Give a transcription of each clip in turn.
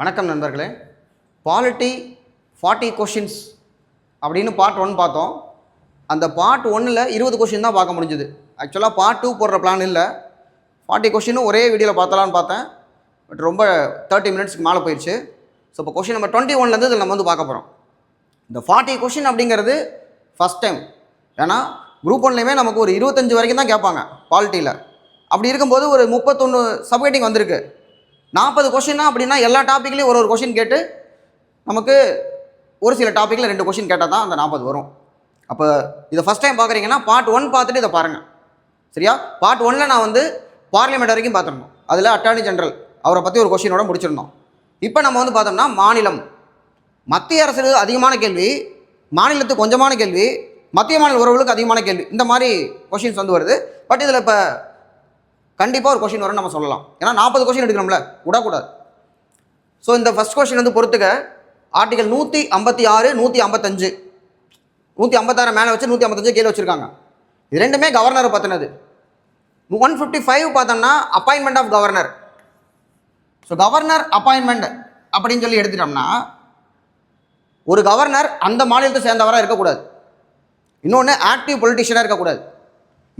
வணக்கம் நண்பர்களே. Polity forty questions அப்படின்னு பார்ட் ஒன் பார்த்தோம். அந்த பார்ட் ஒன்னில் இருபது கொஷின் தான் பார்க்க முடிஞ்சுது. ஆக்சுவலாக பார்ட் டூ போடுற பிளான் இல்லை. ஃபார்ட்டி கொஷினும் ஒரே வீடியோவில் பார்த்தலான்னு பார்த்தேன். பட் ரொம்ப தேர்ட்டி மினிட்ஸ்க்கு மேலே போயிடுச்சு ஸோ இப்போ கொஷின் நம்பர் டுவெண்ட்டி ஒன்லேருந்து இதில் நம்ம வந்து பார்க்க போகிறோம் இந்த ஃபார்ட்டி கொஷின் அப்படிங்கிறது ஃபஸ்ட் டைம் ஏன்னா குரூப் ஒன்லேயுமே நமக்கு ஒரு இருபத்தஞ்சு வரைக்கும் தான் கேட்பாங்க பாலிட்டியில் அப்படி இருக்கும்போது ஒரு முப்பத்தொன்று சப்கேட்டிங் வந்திருக்கு. நாற்பது கொஷின்னா அப்படின்னா எல்லா டாப்பிக்லேயும் ஒரு ஒரு கொஷின் கேட்டு நமக்கு ஒரு சில டாப்பிக்கில் ரெண்டு கொஷின் கேட்டால் தான் அந்த நாற்பது வரும். அப்போ இதை ஃபஸ்ட் டைம் பார்க்குறீங்கன்னா பார்ட் ஒன் பார்த்துட்டு இதை பாருங்கள் சரியா? பார்ட் ஒனில் நான் வந்து பார்லிமெண்ட் வரைக்கும் பார்த்துருந்தோம். அதில் அட்டார்னி ஜென்ரல் அவரை பற்றி ஒரு கொஷினோட முடிச்சிருந்தோம். இப்போ நம்ம வந்து பார்த்தோம்னா மாநிலம். மத்திய அரசு அதிகமான கேள்வி மாநிலத்துக்கு கொஞ்சமான கேள்வி மத்திய மாநில உறவுகளுக்கு அதிகமான கேள்வி இந்த மாதிரி கொஷின்ஸ் வந்து வருது. பட் இதில் இப்போ கண்டிப்பாக ஒரு கொஷின் வரும்னு நம்ம சொல்லலாம். ஏன்னா நாற்பது கொஷின் எடுக்கணும்ல. விடக்கூடாது. ஸோ இந்த ஃபஸ்ட் கொஷின் வந்து பொறுத்துக்க ஆர்டிகல் நூற்றி ஐம்பத்தி ஆறு நூற்றி ஐம்பத்தஞ்சு. நூற்றி ஐம்பத்தாறு மேலே வச்சு நூற்றி ஐம்பத்தஞ்சு கீழே வச்சுருக்காங்க. இது ரெண்டுமே கவர்னரை பற்றினது ஒன் ஃபிஃப்டி ஃபைவ் பார்த்தோம்னா appointment of governor so governor appointment அப்படின்னு சொல்லி எடுத்துட்டோம்னா ஒரு கவர்னர் அந்த மாநிலத்தை சேர்ந்தவராக இருக்கக்கூடாது. இன்னொன்று ஆக்டிவ் பொலிட்டிஷியனாக இருக்கக்கூடாது.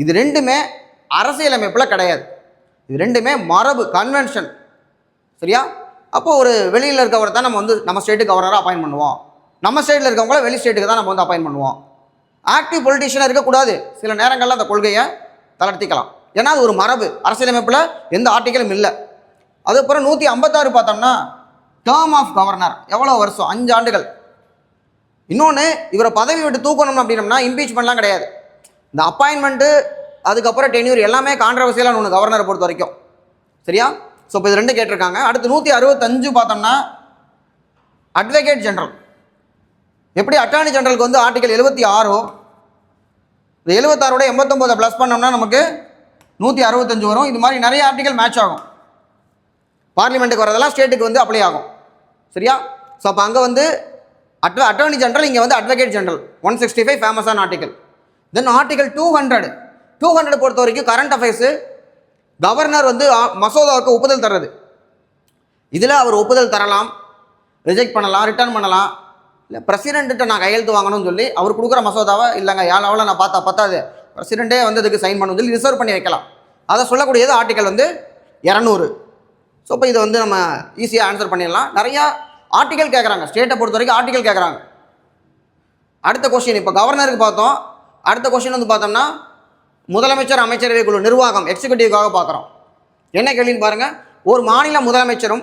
இது ரெண்டுமே அரசியலமைப்பில் கிடையாது. இது ரெண்டுமே மரபு கன்வென்ஷன் சரியா? அப்போ ஒரு வெளியில் இருக்கவரை தான் நம்ம வந்து நம்ம ஸ்டேட்டுக்கு கவர்னராக அப்பாயின் பண்ணுவோம். நம்ம ஸ்டேட்டில் இருக்கவங்கள வெளி ஸ்டேட்டுக்கு தான் நம்ம வந்து அப்பாயின் பண்ணுவோம். ஆக்டிவ் பொலிட்டிஷியனாக இருக்கக்கூடாது. சில நேரங்களில் அந்த கொள்கையை தளர்த்திக்கலாம். ஏன்னா அது ஒரு மரபு. அரசியலமைப்பில் எந்த ஆர்டிக்கலும் இல்லை. அதுக்கப்புறம் நூற்றி ஐம்பத்தாறு பார்த்தோம்னா டேர்ம் ஆஃப் கவர்னர் எவ்வளோ வருஷம்? அஞ்சு ஆண்டுகள். இன்னொன்று இவரை பதவி விட்டு தூக்கணும் அப்படின்னம்னா இம்பீச்மெண்ட்லாம் கிடையாது. இந்த அப்பாயின்மெண்ட்டு அதுக்கப்புறம் டென்யூர் எல்லாமே கான்ட்ரவர்சியலாக ஒன்று கவர்னரை பொறுத்த வரைக்கும். சரியா? ஸோ இப்போ இது ரெண்டு கேட்டிருக்காங்க. அடுத்து நூற்றி அறுபத்தஞ்சு பார்த்தோம்னா அட்வொகேட் ஜென்ரல் எப்படி அட்டார்னி ஜென்ரலுக்கு வந்து ஆர்டிகல் எழுபத்தி ஆறோ இந்த எழுபத்தாறோட எண்பத்தொம்போதை ப்ளஸ் பண்ணோம்னா நமக்கு நூற்றி அறுபத்தஞ்சு வரும். இது மாதிரி நிறைய ஆர்டிகல் மேட்ச் ஆகும். பார்லிமெண்ட்டுக்கு வரதெல்லாம் ஸ்டேட்டுக்கு வந்து அப்ளை ஆகும். சரியா? ஸோ அப்போ அங்கே வந்து அட்வ அட்டார்னி ஜென்ரல் இங்கே வந்து advocate general one sixty five ஃபேமஸான article then article two hundred two hundred பொறுத்த வரைக்கும் கரண்ட் அஃபேர்ஸு கவர்னர் வந்து மசோதாவுக்கு ஒப்புதல் தர்றது. இதில் அவர் ஒப்புதல் தரலாம் ரிஜெக்ட் பண்ணலாம் ரிட்டர்ன் பண்ணலாம். இல்லை பிரசிடென்ட்டு நான் கையெழுத்து வாங்கணும்னு சொல்லி அவர் கொடுக்குற மசோதாவை இல்லைங்க ஏன் அவ்வளோ நான் பார்த்தா பத்தாது. பிரசிடென்ட்டே வந்து இதுக்கு சைன் பண்ணணும்னு சொல்லி ரிசர்வ் பண்ணி வைக்கலாம். அதை சொல்லக்கூடியது ஆர்டிக்கல் வந்து இரநூறு. ஸோ இப்போ இதை வந்து நம்ம ஈஸியாக ஆன்சர் பண்ணிடலாம். நிறையா ஆர்டிக்கல் கேட்குறாங்க ஸ்டேட்டை பொறுத்த வரைக்கும் ஆர்டிக்கல் கேட்குறாங்க அடுத்த கொஸ்டின் இப்போ கவர்னருக்கு பார்த்தோம். அடுத்த கொஸ்டின் வந்து பார்த்தோம்னா முதலமைச்சர் அமைச்சரவை குழு நிர்வாகம் எக்ஸிக்யூட்டிவ்காக பார்க்குறோம். என்ன கேள்வின்னு பாருங்கள் ஒரு மாநில முதலமைச்சரும்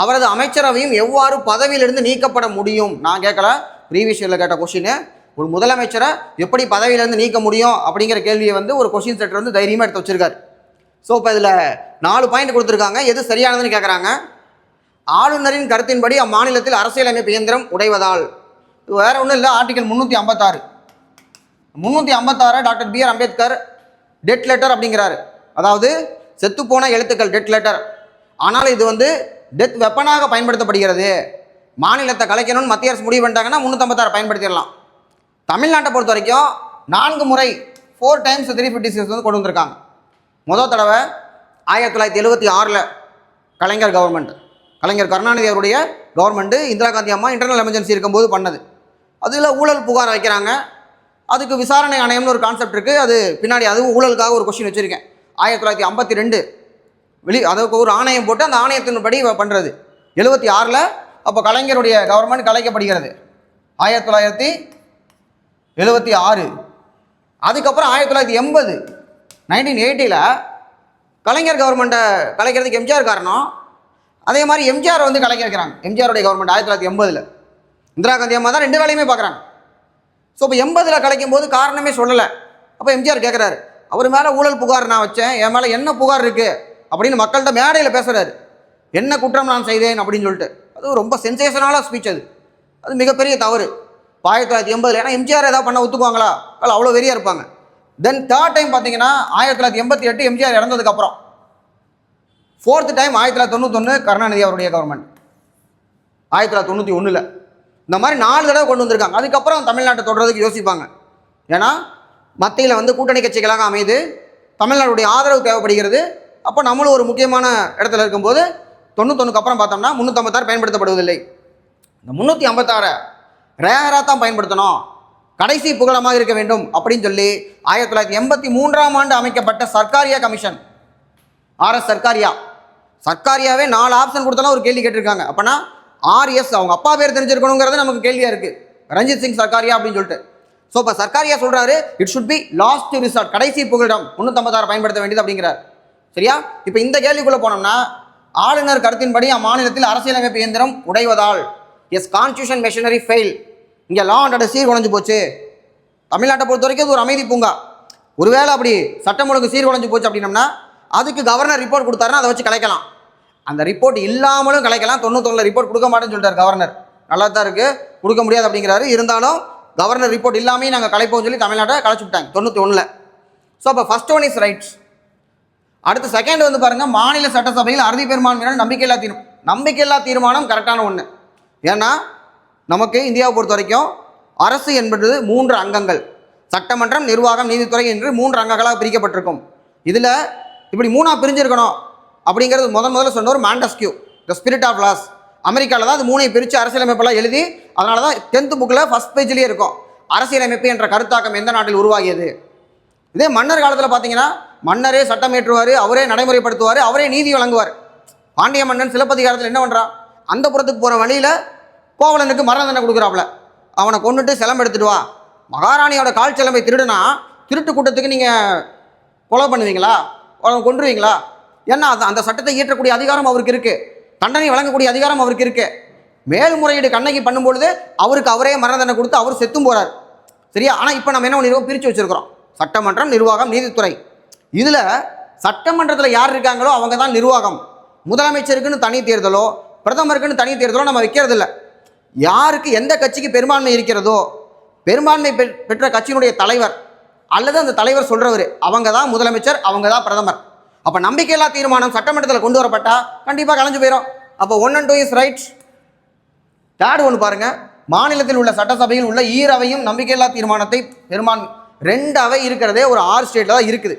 அவரது அமைச்சரவையும் எவ்வாறு பதவியிலிருந்து நீக்கப்பட முடியும்? நான் கேட்கல. ப்ரீவியஸ் இயரில் கேட்ட கொஷின் ஒரு முதலமைச்சரை எப்படி பதவியிலேருந்து நீக்க முடியும்? அப்படிங்கிற கேள்வியை வந்து ஒரு கொஷின் செட்டர் வந்து தைரியமாக எடுத்து வச்சிருக்காரு. ஸோ இப்போ இதில் நாலு பாயிண்ட் கொடுத்துருக்காங்க. எது சரியானதுன்னு கேட்குறாங்க ஆளுநரின் கருத்தின்படி அம்மாநிலத்தில் அரசியலமைப்பு இயந்திரம் உடைவதால் வேற ஒன்றும் இல்லை. ஆர்டிகல் முந்நூற்றி ஐம்பத்தாறு. முந்நூற்றி ஐம்பத்தாறு doctor B R Ambedkar dead letter அப்படிங்கிறாரு. அதாவது செத்துப்போன எழுத்துக்கள் டெட் லெட்டர். ஆனால் இது வந்து டெத் வெப்பனாக பயன்படுத்தப்படுகிறது. மாநிலத்தை கலைக்கணும்னு மத்திய அரசு முடிவு பண்ணிட்டாங்கன்னா முந்நூற்றம்பத்தாறு பயன்படுத்திடலாம். தமிழ்நாட்டை பொறுத்த வரைக்கும் நான்கு முறை four times three fifty six வந்து கொண்டு வந்திருக்காங்க. முதல் தடவை ஆயிரத்தி தொள்ளாயிரத்தி எழுபத்தி ஆறில் கலைஞர் கவர்மெண்ட் கலைஞர் கருணாநிதி அவருடைய கவர்மெண்ட்டு இந்திரா காந்தி அம்மா இன்டர்னல் எமர்ஜென்சி இருக்கும்போது பண்ணது. அதில் ஊழல் புகார் வைக்கிறாங்க. அதுக்கு விசாரணை ஆணையம்னு ஒரு கான்செப்ட் இருக்குது அது பின்னாடி அதுவும் ஊழலுக்காக ஒரு கொஸ்டின் வச்சுருக்கேன். ஆயிரத்தி தொள்ளாயிரத்தி ஐம்பத்தி ரெண்டு வெளி அதுக்கு ஒரு ஆணையம் போட்டு அந்த ஆணையத்தின்படி பண்ணுறது எழுபத்தி ஆறில் அப்போ கலைஞருடைய கவர்மெண்ட் கலைக்கப்படுகிறது. ஆயிரத்தி தொள்ளாயிரத்தி எழுபத்தி ஆறு. அதுக்கப்புறம் ஆயிரத்தி தொள்ளாயிரத்தி எண்பது நைன்டீன் எயிட்டியில் கலைஞர் கவர்மெண்ட்டை கலைக்கிறதுக்கு எம்ஜிஆர் காரணம். அதே மாதிரி எம்ஜிஆர் வந்து கலைக்க வைக்கிறாங்க. எம்ஜிஆருடைய கவர்மெண்ட் ஆயிரத்தி தொள்ளாயிரத்தி எண்பதில். இந்திரா காந்தி அம்மா தான் ரெண்டு வேலையுமே பார்க்குறாங்க ஸோ இப்போ எண்பதில் கலைக்கும் போது காரணமே சொல்லலை. அப்போ எம்ஜிஆர் கேட்குறாரு அவர் மேலே ஊழல் புகார் நான் வச்சேன் என் மேலே என்ன புகார் இருக்குது அப்படின்னு மக்கள்கிட்ட மேடையில் பேசுகிறாரு என்ன குற்றம் நான் செய்தேன்? அப்படின்னு சொல்லிட்டு. அது ரொம்ப சென்சேஷனலாக ஸ்பீச் அது. அது மிகப்பெரிய தவறு. ஆயிரத்தி தொள்ளாயிரத்தி எண்பதில் ஏன்னா எம்ஜிஆர் ஏதாவது பண்ண ஒத்துக்குவாங்களா? அதில் அவ்வளோ வெறியாக இருப்பாங்க. தென் தேர்ட் டைம் பார்த்தீங்கன்னா ஆயிரத்தி தொள்ளாயிரத்தி எண்பத்தி எட்டு எம்ஜிஆர் இறந்ததுக்கப்புறம் ஃபோர்த்து டைம் ஆயிரத்தி தொள்ளாயிரத்தி தொண்ணூத்தொன்று கருணாநிதி அவருடைய கவர்மெண்ட் ஆயிரத்தி தொள்ளாயிரத்தி தொண்ணூற்றி ஒன்றில் இந்த மாதிரி நாலு தடவை கொண்டு வந்திருக்காங்க. அதுக்கப்புறம் தமிழ்நாட்டை தொடர்றதுக்கு யோசிப்பாங்க. ஏன்னா மத்தியில் வந்து கூட்டணி கட்சிகளாக அமையுது. தமிழ்நாடுடைய ஆதரவு தேவைப்படுகிறது. அப்போ நம்மளும் ஒரு முக்கியமான இடத்துல இருக்கும்போது தொண்ணூத்தொன்னுக்கு அப்புறம் பார்த்தோம்னா முந்நூற்றம்பத்தாறு பயன்படுத்தப்படுவதில்லை. இந்த முந்நூற்றி ஐம்பத்தாறை ரேராக தான் பயன்படுத்தணும். கடைசி புகழமாக இருக்க வேண்டும் அப்படின்னு சொல்லி ஆயிரத்தி தொள்ளாயிரத்தி எண்பத்தி மூன்றாம் ஆண்டு அமைக்கப்பட்ட சர்க்காரியா கமிஷன். ஆர்எஸ் சர்க்காரியா. சர்க்காரியாவே நாலு ஆப்ஷன் கொடுத்தாலும் ஒரு கேள்வி கேட்டிருக்காங்க. அப்போனா ஆர்எஸ் அவங்க அப்பா பேர் தெரிஞ்சிருக்கணுங்கிறது நமக்கு கேள்வியாக இருக்குது ரஞ்சித் சிங் சர்க்காரியா அப்படின்னு சொல்லிட்டு. ஸோ இப்போ சர்க்காரியா சொல்கிறாரு it should be last resort கடைசி புகலிடம் முந்நூற்றம்பத்தாறு பயன்படுத்த வேண்டியது அப்படிங்கிறார். சரியா? இப்போ இந்த கேள்விக்குள்ளே போனோம்னா ஆளுநர் கருத்தின்படி அம்மாநிலத்தில் அரசியலமைப்பு இயந்திரம் உடைவதால் எஸ் கான்ஸ்டியூஷன் மெஷினரி ஃபெயில் இங்கே லா அண்ட் ஆர்டர் சீர்குலைஞ்சு போச்சு. தமிழ்நாட்டை பொறுத்த வரைக்கும் இது ஒரு அமைதி பூங்கா. ஒருவேளை அப்படி சட்டம் ஒழுங்கு சீர்குலைஞ்சு போச்சு அப்படின்னம்னா அதுக்கு கவர்னர் ரிப்போர்ட் கொடுத்தாருன்னா அதை வச்சு கலைக்கலாம். அந்த ரிப்போர்ட் இல்லாமலும் கலைக்கலாம். தொண்ணூத்தொன்னில் ரிப்போர்ட் கொடுக்க மாட்டேன்னு சொல்லிட்டார் கவர்னர் நல்லா தான் இருக்குது கொடுக்க முடியாது அப்படிங்கிறாரு. இருந்தாலும் கவர்னர் ரிப்போர்ட் இல்லாமே நாங்கள் கலைப்போம் சொல்லி தமிழ்நாட்டை கலைச்சு விட்டாங்க. தொண்ணூற்றி ஒன்றில் ஸோ அப்போ ஃபர்ஸ்ட் ஒன் இஸ் ரைட்ஸ் அடுத்து செகண்ட் வந்து பாருங்கள் மாநில சட்டசபையில் அறுதி பெரும்பான்மையான நம்பிக்கையில்லா தீர்மானம் நம்பிக்கையில்லா தீர்மானம் கரெக்டான ஒன்று ஏன்னா நமக்கு இந்தியாவை பொறுத்த வரைக்கும் அரசு என்பது மூன்று அங்கங்கள். சட்டமன்றம் நிர்வாகம் நீதித்துறை என்று மூன்று அங்கங்களாக பிரிக்கப்பட்டிருக்கும். இதில் இப்படி மூணாக பிரிஞ்சிருக்கணும். அப்படிங்கிறது முதன் முதல்ல சொன்னவர் Montesquieu the spirit of laws அமெரிக்காவில் தான் அது மூணை பிரித்து அரசியலமைப்பெல்லாம் எழுதி அதனால தான் டென்த்து புக்கில் ஃபஸ்ட் பேஜ்லேயே இருக்கும். அரசியலமைப்பு என்ற கருத்தாக்கம் எந்த நாட்டில் உருவாகியது? இதே மன்னர் காலத்தில் பார்த்தீங்கன்னா மன்னரே சட்டம் ஏற்றுவார் அவரே நடைமுறைப்படுத்துவார் அவரே நீதி வழங்குவார். பாண்டிய மன்னன் சிலப்பதிகாரத்தில் என்ன பண்ணுறான் அந்த புறத்துக்கு போகிற வழியில் கோவலனுக்கு மரண தண்டனை கொடுக்குறாப்புல. அவனை கொண்டுட்டு சிலம்பு எடுத்துட்டு வா. மகாராணியோட கால் சிலம்பை திருடுனா திருட்டு கூட்டத்துக்கு நீங்கள் கொலை பண்ணுவீங்களா? அவனை கொண்டுருவீங்களா ஏன்னா அது அந்த சட்டத்தை இயற்றக்கூடிய அதிகாரம் அவருக்கு இருக்குது தண்டனை வழங்கக்கூடிய அதிகாரம் அவருக்கு இருக்குது மேல்முறையீடு கண்ணகி பண்ணும்பொழுது அவருக்கு அவரே மரண தண்டனை கொடுத்து அவர் செத்தும் போகிறார் சரியா? ஆனால் இப்போ நம்ம என்ன பண்ணிருக்கோம்? பிரித்து வச்சிருக்கிறோம். சட்டமன்றம் நிர்வாகம் நீதித்துறை. இதில் சட்டமன்றத்தில் யார் இருக்காங்களோ அவங்க தான் நிர்வாகம். முதலமைச்சருக்குன்னு தனி தேர்தலோ பிரதமருக்குன்னு தனி தேர்தலோ நம்ம வைக்கிறது யாருக்கு எந்த கட்சிக்கு பெரும்பான்மை இருக்கிறதோ பெரும்பான்மை பெற்- பெற்ற கட்சியினுடைய தலைவர் அல்லது அந்த தலைவர் சொல்கிறவர் அவங்க தான் முதலமைச்சர் அவங்க தான் பிரதமர். அப்போ நம்பிக்கையில்லா தீர்மானம் சட்டமன்றத்தில் கொண்டு வரப்பட்டா கண்டிப்பாக கலைஞ்சு போயிடும் அப்போ one and two is right third ஒன்று பாருங்கள் மாநிலத்தில் உள்ள சட்டசபையில் உள்ள ஈரவையும் நம்பிக்கையில்லா தீர்மானத்தை பெரும்பான் ரெண்டு அவை இருக்கிறதே ஒரு ஆறு ஸ்டேட்டில் தான் இருக்குது.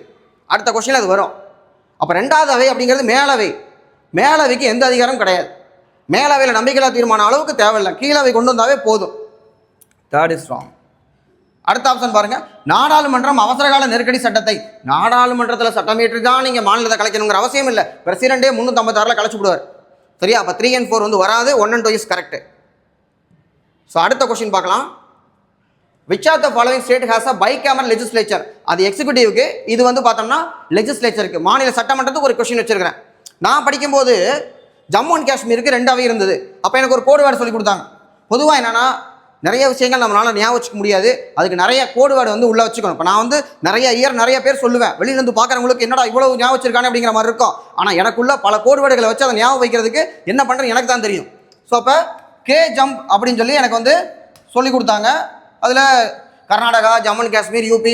அடுத்த கொஸ்டின் அது வரும். அப்போ ரெண்டாவது அவை அப்படிங்கிறது மேலவை. மேலவைக்கு எந்த அதிகாரம் கிடையாது. மேலவையில் நம்பிக்கையில்லா தீர்மானம் அளவுக்கு தேவையில்லை. கீழவை கொண்டு வந்தாவே போதும். தேர்ட் இஸ் ராங் அடுத்த ஆப்ஷன் பாருங்க. நாடாளுமன்றம் அவசரகால நெருக்கடி சட்டத்தை. நாடாளுமன்றத்தில் சட்டம் தான் நீங்கள் மாநிலத்தை கலைக்கணுங்கிற அவசியம் இல்லை. பிரசிடண்டே முந்நூற்றம்பத்தாறில் கலைச்சு விடுவார். சரியா? அப்போ த்ரீ அண்ட் ஃபோர் வந்து வராது one and two is correct so அடுத்த கொஸ்டின் பார்க்கலாம். Which are the following state has a bicameral legislature அது எக்ஸிக்யூட்டிவ்க்கு இது வந்து பார்த்தோம்னா லெஜிஸ்லேச்சருக்கு மாநில சட்டமன்றத்துக்கு ஒரு கொஸ்டின் வச்சிருக்கிறேன். நான் படிக்கும்போது ஜம்மு அண்ட் காஷ்மீருக்கு ரெண்டாவே இருந்தது. அப்போ எனக்கு ஒரு கோடு வேர்டு சொல்லி கொடுத்தாங்க. பொதுவாக என்னன்னா நிறைய விஷயங்கள் நம்மளால் ஞாபகம் வச்சுக்க முடியாது. அதுக்கு நிறைய கோடு வேர்டு வந்து உள்ளே வச்சுக்கணும். இப்போ நான் வந்து நிறைய இயர் நிறைய பேர் சொல்லுவேன். வெளியிலேருந்து பார்க்குறவங்களுக்கு என்னடா இவ்வளோ ஞாபகம் வச்சிருக்கானே அப்படிங்கிற மாதிரி இருக்கும். ஆனால் எனக்குள்ள பல கோடு வேர்டுகளை வச்சு அதை ஞாபகம் வைக்கிறதுக்கு என்ன பண்ணுறேன்னு எனக்கு தான் தெரியும். ஸோ அப்போ கே ஜம்ப் அப்படின்னு சொல்லி எனக்கு வந்து சொல்லி கொடுத்தாங்க. அதில் கர்நாடகா ஜம்மு அண்ட் காஷ்மீர் யூபி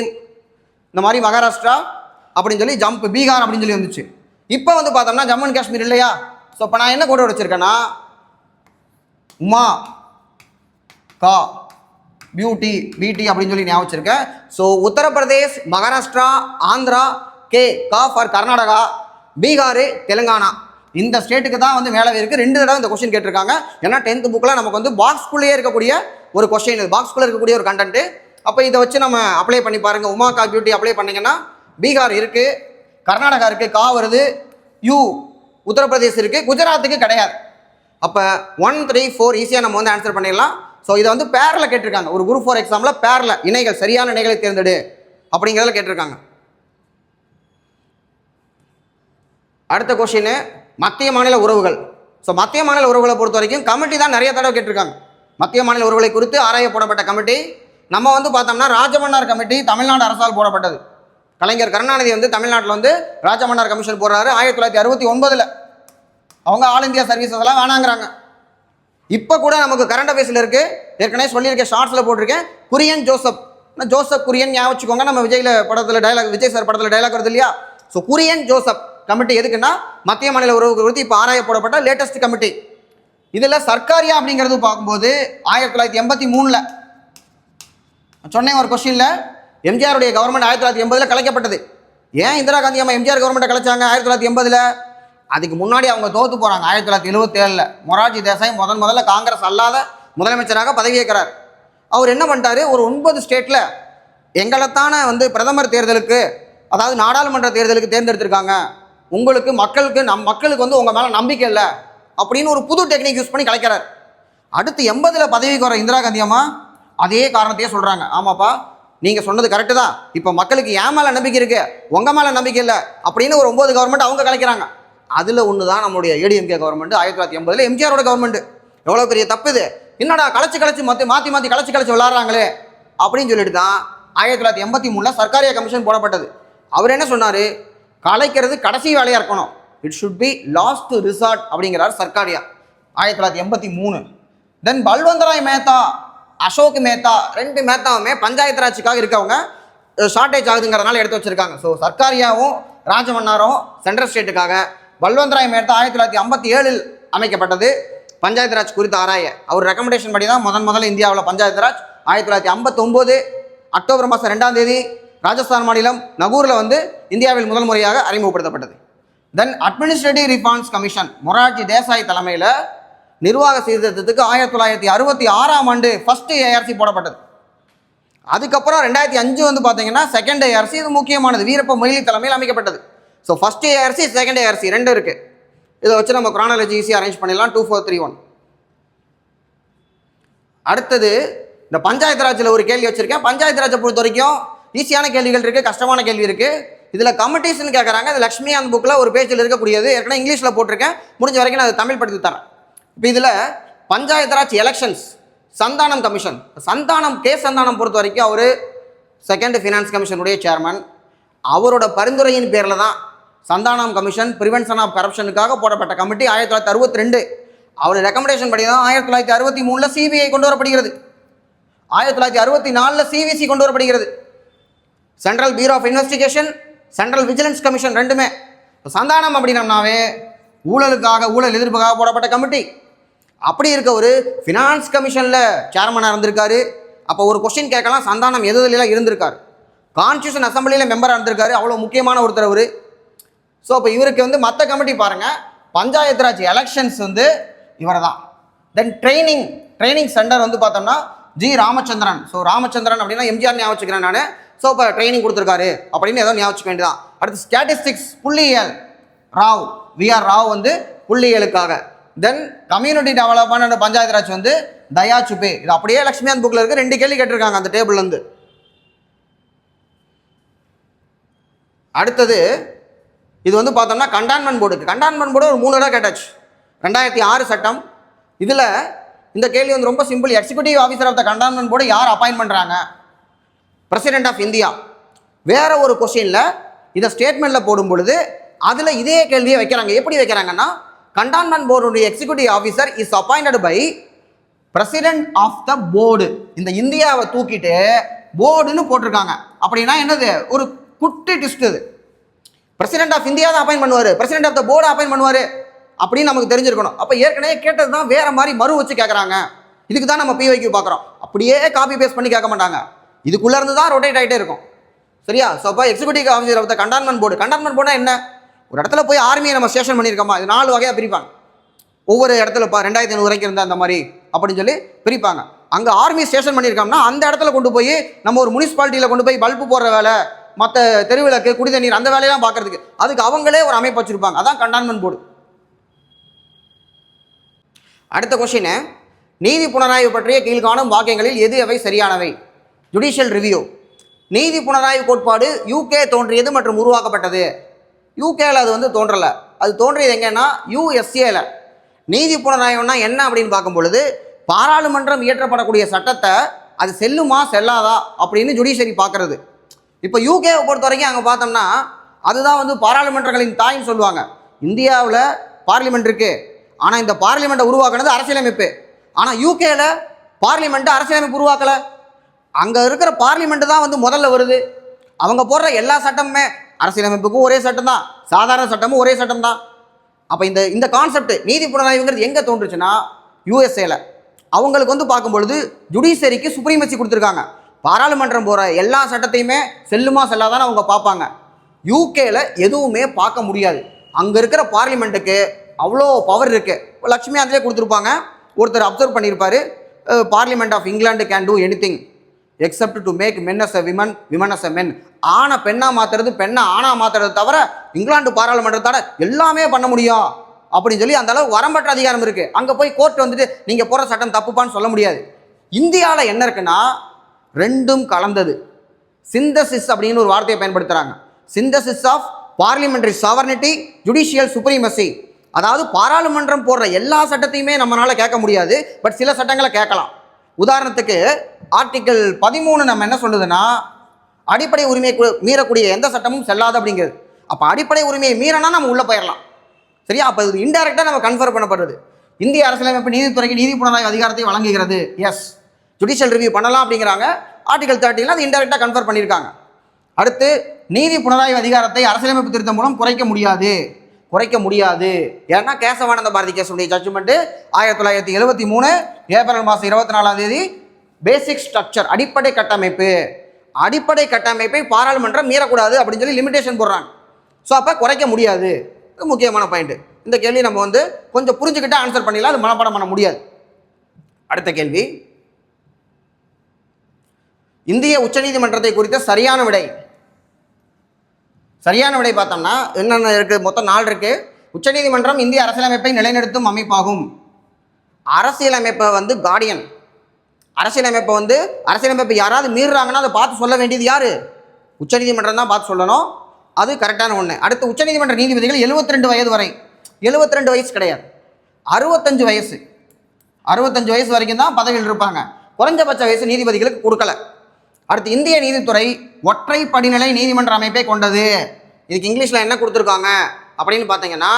இந்த மாதிரி மகாராஷ்டிரா அப்படின்னு சொல்லி ஜம்ப் பீகார் அப்படின்னு சொல்லி வந்துச்சு. இப்போ வந்து பார்த்தோம்னா ஜம்மு அண்ட் காஷ்மீர் இல்லையா? ஸோ இப்போ நான் என்ன கோடு வச்சுருக்கேன்னா உமா. கா பியூட்டி பிடி அப்படின்னு சொல்லி ஞாபகம் வச்சுருக்கேன் ஸோ உத்தரப்பிரதேஷ் மகாராஷ்டிரா ஆந்திரா கே கா ஃபார் கர்நாடகா பீகார் தெலுங்கானா. இந்த ஸ்டேட்டுக்கு தான் வந்து மேலே இருக்குது ரெண்டு தடவை இந்த கொஸ்டின் கேட்டிருக்காங்க. ஏன்னா டென்த் புக்கில் நமக்கு வந்து பாக்ஸ்குள்ளேயே இருக்கக்கூடிய ஒரு கொஸ்டின் இது. பாக்ஸ்குள்ளே இருக்கக்கூடிய ஒரு கண்டென்ட்டு அப்போ இதை வச்சு நம்ம அப்ளை பண்ணி பாருங்கள் உமா கா பியூட்டி அப்ளை பண்ணிங்கன்னா பீகார் இருக்குது கர்நாடகா இருக்குது கா வருது யூ உத்தரப்பிரதேஷ் இருக்குது குஜராத்துக்கு கிடையாது. அப்போ ஒன் த்ரீ ஃபோர் ஈஸியாக நம்ம வந்து ஆன்சர் பண்ணிடலாம். ஸோ இதை வந்து பேரில் கேட்டிருக்காங்க. ஒரு குரூப் ஃபோர் எக்ஸாமில் பேரில் இணைகள் சரியான இணைகளை தேர்ந்தெடு அப்படிங்கிறதுல கேட்டிருக்காங்க. அடுத்த கொஷின் மத்திய மாநில உறவுகள். ஸோ மத்திய மாநில உறவுகளை பொறுத்த வரைக்கும் கமிட்டி தான் நிறைய தடவை கேட்டிருக்காங்க. மத்திய மாநில உறவுகளை குறித்து ஆராய போடப்பட்ட கமிட்டி நம்ம வந்து பார்த்தோம்னா ராஜமன்னார் கமிட்டி தமிழ்நாடு அரசால் போடப்பட்டது. கலைஞர் கருணாநிதி வந்து தமிழ்நாட்டில் வந்து ராஜமன்னார் கமிஷன் போடுறாரு. ஆயிரத்தி தொள்ளாயிரத்தி அறுபத்தி ஒன்பதில். அவங்க ஆல் இந்தியா சர்வீசஸ் எல்லாம் வேணாங்கிறாங்க. இப்போ கூட நமக்கு கரண்ட் அஃபேர்ஸில் இருக்குது ஏற்கனவே சொல்லியிருக்கேன் ஷார்ட்ஸில் போட்டிருக்கேன். குரியன் ஜோசப் ஜோசப் குரியன் ஞாபகம் வச்சுக்கோங்க. நம்ம விஜயில் படத்தில் டைலாக் விஜய் சார் படத்தில் டைலாக் வருது இல்லையா? ஸோ குரியன் ஜோசப் கமிட்டி எதுக்குன்னா மத்திய மாநில உறவு குறித்து இப்போ ஆராயப்படப்பட்ட லேட்டஸ்ட் கமிட்டி இதில் சர்க்காரியா அப்படிங்கிறது பார்க்கும்போது ஆயிரத்தி தொள்ளாயிரத்தி எண்பத்தி மூணில் சொன்னேன் ஒரு கொஸ்டினில் எம்ஜிஆருடைய கவர்மெண்ட் ஆயிரத்தி தொள்ளாயிரத்தி எண்பதில் கலைக்கப்பட்டது. ஏன் இந்திரா காந்தி அம்மா எம்ஜிஆர் கவர்மெண்ட்டை கலைச்சாங்க? ஆயிரத்தி தொள்ளாயிரத்தி எண்பதில் அதுக்கு முன்னாடி அவங்க தோத்து போகிறாங்க ஆயிரத்தி தொள்ளாயிரத்தி எழுபத்தேழில் மொராஜி தேசாய் முதன் முதல்ல காங்கிரஸ் அல்லாத முதலமைச்சராக பதவியேற்கிறார் அவர் என்ன பண்ணிட்டாரு? ஒரு ஒன்பது ஸ்டேட்டில் எங்களைத்தான வந்து பிரதமர் தேர்தலுக்கு அதாவது நாடாளுமன்ற தேர்தலுக்கு தேர்ந்தெடுத்திருக்காங்க. உங்களுக்கு மக்களுக்கு நம் மக்களுக்கு வந்து உங்கள் மேலே நம்பிக்கை இல்லை அப்படின்னு ஒரு புது டெக்னிக் யூஸ் பண்ணி கலைக்கிறார். அடுத்து எண்பதில் பதவிக்கு வர இந்திரா காந்தி அம்மா அதே காரணத்தையே சொல்கிறாங்க ஆமாப்பா நீங்கள் சொன்னது கரெக்டு தான். இப்போ மக்களுக்கு ஏன் மேலே நம்பிக்கை இருக்குது உங்கள் மேலே நம்பிக்கை இல்லை அப்படின்னு ஒரு ஒம்பது கவர்மெண்ட் அவங்க கலைக்கிறாங்க. அதில் ஒன்று தான் நம்மளுடைய ஏடிஎம்கே கவர்மெண்ட் ஆயிரத்தி தொள்ளாயிரத்தி எண்பதில் எம்ஜிஆரோட கவர்மெண்ட் எவ்வளோ பெரிய தப்பு இது? என்னடா கலைச்சு கலைச்சு மாற்றி மாற்றி மாற்றி கலைச்சு கலைச்சு விளாட்றாங்களே? அப்படின்னு சொல்லிட்டு தான் ஆயிரத்தி தொள்ளாயிரத்தி எண்பத்தி மூணில் சர்க்காரியா கமிஷன் போடப்பட்டது. அவர் என்ன சொன்னார்? கலைக்கிறது கடைசி வேலையாக இருக்கணும். It should be last resort அப்படிங்கிறார் சர்க்காரியா. ஆயிரத்தி தொள்ளாயிரத்தி எண்பத்தி மூணு. தென் பல்வந்தராய் மேத்தா அசோக் மேத்தா ரெண்டு மேத்தாவுமே பஞ்சாயத்து ராஜுக்காக இருக்கவங்க ஷார்ட்டேஜ் ஆகுதுங்கிறதுனால எடுத்து வச்சிருக்காங்க. ஸோ சர்க்காரியாவும் ராஜமன்னாரும் சென்ட்ரல் ஸ்டேட்டுக்காக பல்வந்தராய் மேத்தா ஆயிரத்தி தொள்ளாயிரத்தி ஐம்பத்தி ஏழில் அமைக்கப்பட்டது. பஞ்சாயத்து ராஜ் குறித்து ஆராய. அவர் ரெக்கமெண்டேஷன் படி தான் முதன் முதல்ல இந்தியாவில் பஞ்சாயத்து ராஜ். ஆயிரத்தி தொள்ளாயிரத்தி ஐம்பத்தொம்போது அக்டோபர் மாதம் ரெண்டாம் தேதி ராஜஸ்தான் மாநிலம் நகூரில் வந்து இந்தியாவில் முதல் முறையாக அறிமுகப்படுத்தப்பட்டது. Then administrative reforms commission Morarji Desai தலைமையில் நிர்வாக சீர்திருத்தத்துக்கு ஆயிரத்தி தொள்ளாயிரத்தி அறுபத்தி ஆறாம் ஆண்டு ஃபர்ஸ்ட் ஏஆர்சி போடப்பட்டது. அதுக்கப்புறம் ரெண்டாயிரத்தி அஞ்சு வந்து பார்த்தீங்கன்னா செகண்ட் ஏஆர்சி இது முக்கியமானது. வீரப்ப மொய்லி தலைமையில் அமைக்கப்பட்டது. So first ARC second ARC ரெண்டு இருக்குது இதை வச்சு நம்ம குரானாலஜி ஈஸியாக அரேஞ்ச் பண்ணிடலாம். டூ ஃபோர் த்ரீ ஒன் அடுத்தது இந்த பஞ்சாயத்து ராஜில் ஒரு கேள்வி வச்சுருக்கேன். பஞ்சாயத்து ராஜை பொறுத்த வரைக்கும் ஈஸியான கேள்விகள் இருக்குது கஷ்டமான கேள்வி இருக்குது இதில் கமிட்டிஸ்னு கேட்குறாங்க இது லக்ஷ்மி அந்த புக்கில் ஒரு பேஜில் இருக்கக்கூடியது. ஏற்கனவே இங்கிலீஷில் போட்டிருக்கேன். முடிஞ்ச வரைக்கும் நான் அதை தமிழ் படுத்தி தரேன். இப்போ இதில் Panchayat Raj elections Santhanam commission Santhanam K Santhanam பொறுத்த வரைக்கும் அவர் செகண்ட் ஃபினான்ஸ் கமிஷனுடைய சேர்மன் அவரோட பரிந்துரையின் பேரில் தான் சந்தானம் கமிஷன் ப்ரிவென்ஷன் ஆஃப் கரப்ஷனுக்காக போடப்பட்ட கமிட்டி ஆயிரத்தி தொள்ளாயிரத்தி அறுபத்தி ரெண்டு அவருடைய ரெக்கமெண்டேஷன் படி தான் ஆயிரத்தி தொள்ளாயிரத்தி அறுபத்தி மூணில் சிபிஐ கொண்டு வரப்படுகிறது. ஆயிரத்தி தொள்ளாயிரத்தி அறுபத்தி நாலில் சிவிசி கொண்டு வரப்படுகிறது. Central bureau of investigation central vigilance commission ரெண்டுமே. இப்போ சந்தானம் அப்படின்னம்னாவே ஊழலுக்காக ஊழல் எதிர்ப்புக்காக போடப்பட்ட கமிட்டி. அப்படி இருக்க ஒரு ஃபினான்ஸ் கமிஷனில் சேர்மனாக இருந்திருக்காரு. அப்போ ஒரு கொஸ்டின் கேட்கலாம் சந்தானம் எது எதுலாம் இருந்திருக்காரு கான்ஸ்டியூஷன் அசம்பிளியில் மெம்பராக இருந்திருக்காரு. அவ்வளோ முக்கியமான ஒருத்தர் அவர். ஸோ அப்போ இவருக்கு வந்து மற்ற கமிட்டி பாருங்கள் பஞ்சாயத்து ராஜ் எலெக்ஷன்ஸ் வந்து இவர் தான் தென் ட்ரைனிங் ட்ரைனிங் சென்டர் வந்து பார்த்தோம்னா ஜி ராமச்சந்திரன். ஸோ ராமச்சந்திரன் அப்படின்னா எம்ஜிஆர் ஞாபகம் வச்சுக்கிறேன் நான். ஸோ இப்போ ட்ரைனிங் கொடுத்துருக்காரு அப்படின்னு ஏதோ ஞாபகம் வச்சுக்க வேண்டியதான் அடுத்து ஸ்டாட்டிஸ்டிக்ஸ் புள்ளியியல். ராவ் வி ஆர் ராவ் வந்து புள்ளியியலுக்காக. Then community development Panchayat Raj வந்து தயா சுபே. இது அப்படியே லக்ஷ்மியாந்த் புக்கில் இருக்குது ரெண்டு கேள்வி கேட்டிருக்காங்க அந்த டேபிள்லேருந்து அடுத்தது இது வந்து பார்த்தோம்னா கண்டான்மெண்ட் போர்டுக்கு கண்டான்மெண்ட் போர்டு ஒரு மூணு தடவை கேட்டாச்சு. ரெண்டாயிரத்தி ஆறு சட்டம். இதில் இந்த கேள்வி வந்து ரொம்ப simple executive officer of the cantonment board யார் அப்பாயின் பண்ணுறாங்க பிரசிடென்ட் ஆஃப் இந்தியா வேற ஒரு கொஸ்டினில் இதை ஸ்டேட்மெண்ட்டில் போடும் பொழுது அதில் இதே கேள்வியை வைக்கிறாங்க. எப்படி வைக்கிறாங்கன்னா cantonment போர்டுடைய executive officer is appointed by president of the board இந்த இந்தியாவை தூக்கிட்டு போர்டுன்னு போட்டிருக்காங்க. அப்படின்னா என்னது? ஒரு குட்டி டிஸ்ட் இது. பிரசிடென்ட் ஆஃப் இந்தியா தான் அப்பாயின் பண்ணுவார். President of the board appoint பண்ணுவார். அப்படின்னு நமக்கு தெரிஞ்சிருக்கணும். அப்போ ஏற்கனவே கேட்டது தான் வேறு மாதிரி மறு வச்சு கேட்குறாங்க இதுக்கு தான் நம்ம பிவைக்கு பார்க்குறோம் அப்படியே காப்பி பேஸ்ட் பண்ணி கேட்க மாட்டாங்க. இதுக்குள்ளே இருந்து தான் ரொட்டேட் ஆகிட்டே இருக்கும். சரியா? ஸோ அப்போ executive officer of the cantonment board cantonment போர்டுனா என்ன? ஒரு இடத்துல போய் ஆர்மியை நம்ம ஸ்டேஷன் பண்ணியிருக்கோமா? இது நாலு வகையாக பிரிப்பாங்க. ஒவ்வொரு இடத்துல இப்போ ரெண்டாயிரத்தி ஐநூறு வரைக்கும் இருந்தால் அந்த மாதிரி அப்படின்னு சொல்லி பிரிப்பாங்க. அங்கே ஆர்மி ஸ்டேஷன் பண்ணியிருக்கோம்னா அந்த இடத்துல கொண்டு போய் நம்ம ஒரு முனிசிபாலிட்டியில் கொண்டு போய் பல்பு போடுற வேலை. மற்ற தெருவிளக்கு குடிதண்ணீர் அந்த வேலையெல்லாம் பார்க்கறதுக்கு. அதுக்கு அவங்களே ஒரு அமைப்பு வச்சுருப்பாங்க. அதான் கண்டான்மெண்ட் போர்டு அடுத்த கொஷின் நீதி புனராய்வு பற்றிய கீழ்காணும் வாக்கியங்களில் எது அவை சரியானவை? ஜுடிஷியல் ரிவ்யூ நீதி புனராய்வு கோட்பாடு யூகே தோன்றியது மற்றும் உருவாக்கப்பட்டது. யூகேல அது வந்து தோன்றலை. அது தோன்றியது எங்கன்னா யூஎஸ்ஏல நீதி புனராய்வுனா என்ன அப்படின்னு பார்க்கும் பொழுது பாராளுமன்றம் இயற்றப்படக்கூடிய சட்டத்தை அது செல்லுமா செல்லாதா அப்படின்னு ஜுடிஷியரி பார்க்கறது. இப்போ யூகேவை பொறுத்த வரைக்கும் அங்கே பார்த்தோம்னா அதுதான் வந்து பாராளுமன்றங்களின் தாய்ன்னு சொல்லுவாங்க. இந்தியாவில் பார்லிமெண்ட் இருக்கு. ஆனால் இந்த பார்லிமெண்ட்டை உருவாக்குனது அரசியலமைப்பு. ஆனால் யூகேல பார்லிமெண்ட்டை அரசியலமைப்பு உருவாக்கலை. அங்கே இருக்கிற பார்லிமெண்ட்டு தான் வந்து முதல்ல வருது. அவங்க போடுற எல்லா சட்டமுமே அரசியலமைப்புக்கும் ஒரே சட்டம் தான். சாதாரண சட்டமும் ஒரே சட்டம் தான். அப்போ இந்த இந்த கான்செப்ட் நீதி புலனாய்வுங்கிறது எங்கே தோன்றுச்சுன்னா யூஎஸ்ஏல அவங்களுக்கு வந்து பார்க்கும்பொழுது ஜுடிஷியரிக்கு சுப்ரீமசி கொடுத்துருக்காங்க. பாராளுமன்றம் போகிற எல்லா சட்டத்தையுமே செல்லுமா செல்லாதான்னு அவங்க பார்ப்பாங்க. யூகேல எதுவுமே பார்க்க முடியாது. அங்கே இருக்கிற பார்லிமெண்ட்டுக்கு அவ்வளோ பவர் இருக்குது லக்ஷ்மி அதிலே கொடுத்துருப்பாங்க. ஒருத்தர் அப்சர்வ் பண்ணியிருப்பார். Parliament of England can do anything except to make men as a women women as a men ஆணை பெண்ணாக மாத்துறது பெண்ணை ஆணாக மாற்றுறது தவிர இங்கிலாந்து பாராளுமன்றத்தால எல்லாமே பண்ண முடியும். அப்படின்னு சொல்லி அந்த அளவு வரம்பற்ற அதிகாரம் இருக்குது அங்கே போய் கோர்ட் வந்துட்டு நீங்கள் போகிற சட்டம் தப்புப்பான்னு சொல்ல முடியாது. இந்தியாவில் என்ன இருக்குன்னா ரெண்டும் கலந்தது. சிந்தசிஸ் அப்படின்னு ஒரு வார்த்தையை பயன்படுத்துகிறாங்க synthesis of parliamentary sovereignty judicial supremacy அதாவது பாராளுமன்றம் போடுற எல்லா சட்டத்தையுமே நம்மளால் கேட்க முடியாது பட் சில சட்டங்களை கேட்கலாம். உதாரணத்துக்கு ஆர்டிக்கிள் பதிமூணு நம்ம என்ன சொல்லுதுன்னா அடிப்படை உரிமையை மீறக்கூடிய எந்த சட்டமும் செல்லாது அப்படிங்கிறது. அப்போ அடிப்படை உரிமையை மீறினா நம்ம உள்ளே போயிடலாம். சரியா? அப்போ இது இன்டெரக்டாக நம்ம கன்ஃபர் பண்ணப்படுறது. இந்திய அரசியலமைப்பு நீதித்துறைக்கு நீதி புலனாய்வு அதிகாரத்தை வழங்குகிறது. எஸ் ஜுடிஷியல் ரிவ்யூ பண்ணலாம் அப்படிங்கிறாங்க. ஆர்டிகல் தேர்ட்டியில் அது இன்டெரக்டாக கன்ஃபர் பண்ணியிருக்காங்க. அடுத்து நீதி புனராய்வு அதிகாரத்தை அரசியலமைப்பு திருத்தம் மூலம் குறைக்க முடியாது. குறைக்க முடியாது. ஏன்னா கேசவானந்த பாரதி கேஸுடைய ஜட்ஜ்மெண்ட்டு ஆயிரத்தி தொள்ளாயிரத்தி எழுபத்தி மூணு ஏப்ரல் மாதம் இருபத்தி நாலாம் தேதி பேசிக் ஸ்ட்ரக்சர் அடிப்படை கட்டமைப்பு. அடிப்படை கட்டமைப்பை பாராளுமன்றம் மீறக்கூடாது அப்படின்னு சொல்லி லிமிடேஷன் போடுறாங்க. ஸோ அப்போ குறைக்க முடியாது. இது முக்கியமான பாயிண்ட்டு இந்த கேள்வி நம்ம வந்து கொஞ்சம் புரிஞ்சுக்கிட்டு ஆன்சர் பண்ணிடலாம். அது மனப்பாடம் பண்ண முடியாது. அடுத்த கேள்வி. இந்திய உச்சநீதிமன்றத்தை குறித்த சரியான விடை. சரியான விடை பார்த்தோம்னா என்னென்ன இருக்குது மொத்தம் நாள் இருக்குது உச்சநீதிமன்றம் இந்திய அரசியலமைப்பை நிலைநிறுத்தும் அமைப்பாகும். அரசியலமைப்பை வந்து கார்டியன் அரசியலமைப்பை வந்து அரசியலமைப்பை யாராவது மீறுறாங்கன்னா அதை பார்த்து சொல்ல வேண்டியது யார்? உச்சநீதிமன்றம் தான் பார்த்து சொல்லணும். அது கரெக்டான ஒன்று அடுத்து உச்சநீதிமன்ற நீதிபதிகள் 72 வயது வரை. 72 வயசு கிடையாது. அறுபத்தஞ்சு வயசு. அறுபத்தஞ்சு வயசு வரைக்கும் தான் பதவியில் இருப்பாங்க. குறைஞ்சபட்ச வயசு நீதிபதிகளுக்கு கொடுக்கல. அடுத்து இந்திய நீதித்துறை ஒற்றை படிநிலை நீதிமன்ற அமைப்பை கொண்டது. இதுக்கு இங்கிலீஷில் என்ன கொடுத்துருக்காங்க? அப்படின்னு பார்த்தீங்கன்னா